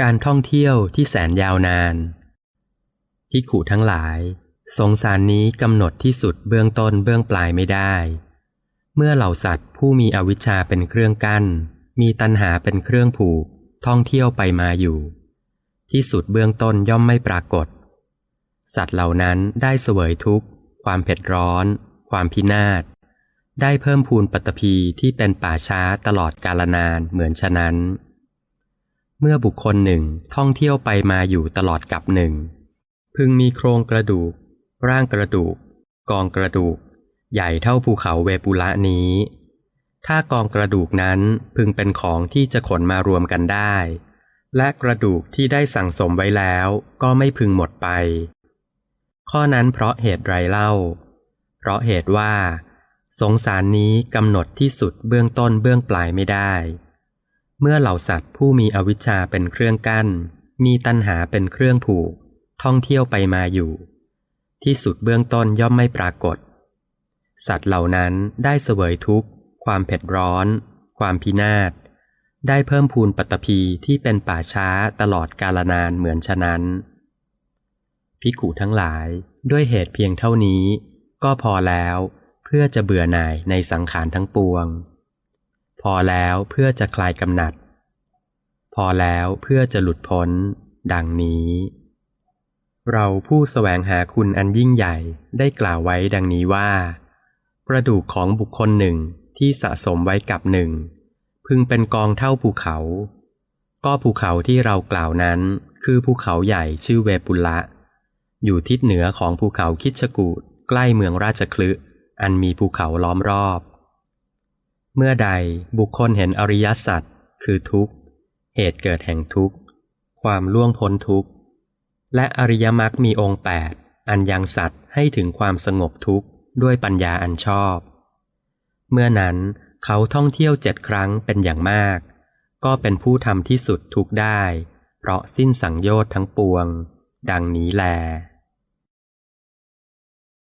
การท่องเที่ยวที่แสนยาวนานภิขุทั้งหลาย สงสารนี้กำหนดที่สุดเบื้องต้นเบื้องปลายไม่ได้ เมื่อเหล่าสัตว์ผู้มีอวิชชาเป็นเครื่องกั้น มีตัณหาเป็นเครื่องผูก ท่องเที่ยวไปมาอยู่ ที่สุดเบื้องต้นย่อมไม่ปรากฏ สัตว์เหล่านั้นได้เสวยทุกข์ ความเผ็ดร้อน ความพินาศ ได้เพิ่มพูนปัตตภีที่เป็นป่าช้าตลอดกาลนานเหมือนฉะนั้น เมื่อบุคคลหนึ่งท่องเที่ยวไปมาอยู่ตลอดกับหนึ่ง พึงมีโครงกระดูก ร่างกระดูก กองกระดูก ใหญ่เท่าภูเขาเวปุละนี้ ถ้ากองกระดูกนั้นพึงเป็นของที่จะขนมารวมกันได้ และกระดูกที่ได้สั่งสมไว้แล้วก็ไม่พึงหมดไป ข้อนั้นเพราะเหตุไรเล่า เพราะเหตุว่า สงสารนี้กำหนดที่สุดเบื้องต้นเบื้องปลายไม่ได้ เมื่อเหล่าสัตว์ผู้มีอวิชชาเป็นเครื่องกั้น มีตัณหาเป็นเครื่องผูก ท่องเที่ยวไปมาอยู่ ที่สุดเบื้องต้นย่อมไม่ปรากฏ สัตว์เหล่านั้นได้เสวยทุกข์ ความเผ็ดร้อน ความพินาศ ได้เพิ่มพูนปัตตภีที่เป็นป่าช้าตลอดกาลนานเหมือนฉะนั้นภิกุทั้งหลายด้วยเหตุเพียงเท่านี้ ก็พอแล้ว เพื่อจะเบื่อหน่ายในสังขารทั้งปวง พอแล้วเพื่อจะคลายกำหนัด พอแล้วเพื่อจะหลุดพ้น ดังนี้ เราผู้แสวงหาคุณอันยิ่งใหญ่ได้กล่าวไว้ดังนี้ว่า กระดูกของบุคคลหนึ่งที่สะสมไว้กับหนึ่ง พึงเป็นกองเท่าภูเขา ก็ภูเขาที่เรากล่าวนั้น คือภูเขาใหญ่ชื่อเวปุละ อยู่ทิศเหนือของภูเขาคิดชกูดใกล้เมืองราชคลึอันมีภูเขาล้อมรอบ เมื่อใดบุคคลเห็นอริยสัจคือทุกข์ เหตุเกิดแห่งทุกข์ ความล่วงพ้นทุกข์ และอริยมรรคมีองค์แปดอันยังสัตว์ให้ถึงความสงบทุกข์ด้วยปัญญาอันชอบ เมื่อนั้นเขาท่องเที่ยวเจ็ดครั้งเป็นอย่างมาก ก็เป็นผู้ทำที่สุดทุกได้ เพราะสิ้นสังโยชน์ทั้งปวง ดังนี้แล